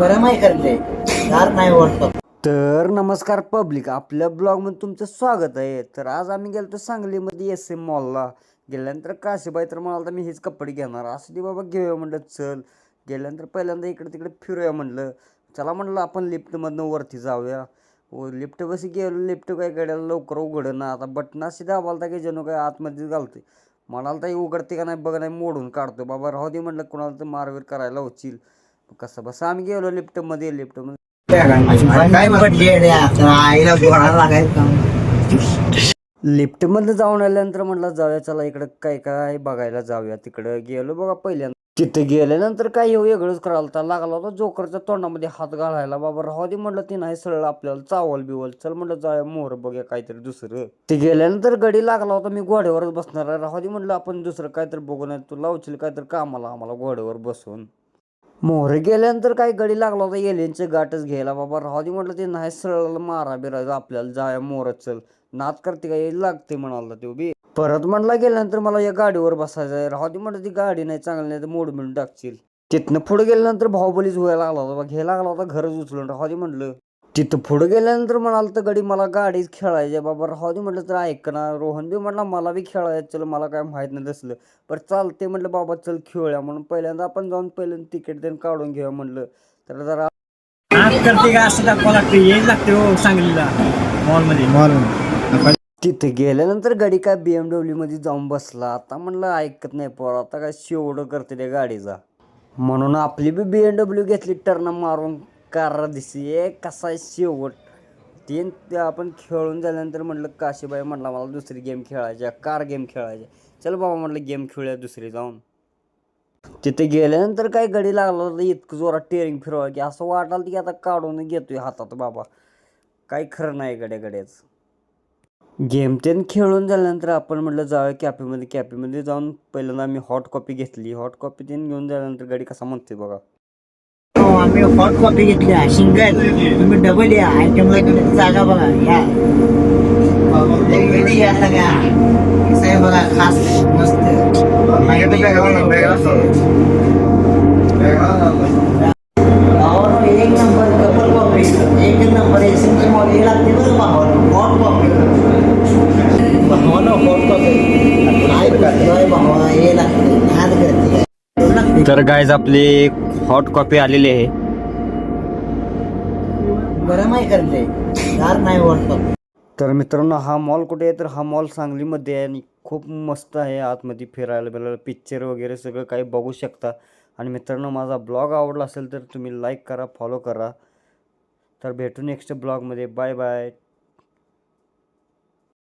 बरं आहे करते. दार नाही वाटत तर नमस्कार पब्लिक आपल्या ब्लॉगमध्ये तुमचं स्वागत आहे. तर आज आम्ही गेलो सांगलीमध्ये एस एम मॉलला गेल्यानंतर काशीबाई तर म्हणाल तर मी हेच कपडे घेणार. असं ते बाबा घेऊया म्हणलं चल. गेल्यानंतर पहिल्यांदा इकडे तिकडे फिरूया म्हणलं. चला म्हणलं आपण लिफ्टमधनं वरती जाऊया. व लिफ्ट बशी गेलो लिफ्ट काय गड्याला लवकर उघडं ना. आता बटनाशी दाबालता की जणू काय आतमध्ये घालते म्हणाल तर उघडते का नाही? बघ नाही मोडून काढतो बाबा राहू दे म्हणलं कुणाला तर मारवीर करायला होतील कसं बस आम्ही गेलो लिफ्टमध्ये लिफ्टमध्ये. लिफ्ट पडली लिफ्टमध्ये जाऊन आल्यानंतर म्हटलं जाऊया चला इकडं काय काय बघायला जाऊया. तिकडं गेलो बघा पहिल्यांदा. तिथे गेल्यानंतर काय येऊ हो, वेगळंच करायला लागला होता जोकरच्या तोंडामध्ये हात घालायला. बाबा राहू दे म्हटलं ती नाही सरळ आपल्याला चावल बिवल. चल म्हटलं जाऊया मोर बघूया काहीतरी दुसरं. ते गेल्यानंतर गडी लागला होता. मी घोड्यावरच बसणार आहे. राहू दे म्हटलं आपण दुसरं काहीतरी बघू नाही तू लावशील काहीतरी कामाला आम्हाला घोड्यावर बसून. मोहरे गेल्यानंतर काही गडी लागला होता? एलियनचे गाठच घ्यायला बाबा राहू दे म्हटलं ते नाही सरळ मारा बिरायचं आपल्याला जाया मोहरत चल. नात करते का? लागते म्हणाला ते बी. परत म्हणला गेल्यानंतर मला या गाडीवर बसायचं आहे. राहू दे म्हटलं ती गाडी नाही चांगली नाही तर मोड मिळून टाकशील. तिथनं पुढे गेल्यानंतर भाऊबलीच व्हायला लागला होता बा, घ्यायला लागला होता घरच उचलून. राहू दे म्हटलं. तिथं पुढे गेल्यानंतर म्हणाल तर गडी मला गाडीच खेळायची. आहे. बाबा राहू दे म्हटलं तर ऐक ना. रोहन बी म्हटला मला बी खेळायचं. चल मला काय माहीत नाही तसलं. पण चालते म्हटलं बाबा चल खेळूया. म्हणून पहिल्यांदा आपण जाऊन पहिल्यांदा तिकीट देऊन काढून घेऊया म्हणलं तर जरा आज करते का असं दाखवा लागते येईल लागते हो सांगलीला. मॉलमध्ये. तिथे गेल्यानंतर गाडी काय बी एम डब्ल्यू मध्ये जाऊन बसला. आता म्हणलं ऐकत नाही पोर. आता काय शेवडं करते त्या गाडीचा. म्हणून आपली बी बी एम डब्ल्यू घेतली टर्न मारून. कार दिसे कसा आहे शेवट? तीन ते आपण खेळून झाल्यानंतर म्हटलं काशीबाई म्हटलं मला दुसरी गेम खेळायची आहे, कार गेम खेळायची आहे. चल बाबा म्हटलं गेम खेळूया दुसरी जाऊन. तिथे गेल्यानंतर काय गडी लागला तर इतकं जोरात टेरिंग फिरवा की असं वाटाल की आता काढून घेतोय हातात बाबा. काही खरं नाही गड्या गड्याच गेम तेन खेळून झाल्यानंतर आपण म्हटलं जाऊया कॅफेमध्ये कॅफेमध्ये जाऊन पहिल्यांदा आम्ही हॉट कॉपी घेतली. हॉट कॉपी तेन घेऊन झाल्यानंतर गाडी कसा म्हणते बघा. हॉट कॉपी घेतल्या सिंगल तुम्ही डबल या. आयटमला इकडे जागा बघा. या. वेगवेगळी या. सगळ्या कसं आहे बघा. खास मस्त. भावानं एक नंबर डबल कॉपी एक नंबर मॉल हे लागते बरं भावानं हॉट कॉपी भावानं हॉट कॉपी काय करतोय भावा. हे लागते. नाद करते लागते तर गायज आपली हॉट कॉपी आलेली आहे. गरम आहे करते. गार नाही वाटत. तर मित्रांनो हा मॉल कुठे आहे? तर हा मॉल सांगलीमध्ये आहे आणि खूप मस्त आहे. आतमध्ये फिरायला बिरायला पिक्चर वगैरे सगळं काही बघू शकता. आणि मित्रांनो माझा ब्लॉग आवडला असेल तर तुम्ही लाईक करा फॉलो करा. तर भेटू नेक्स्ट ब्लॉगमध्ये बाय बाय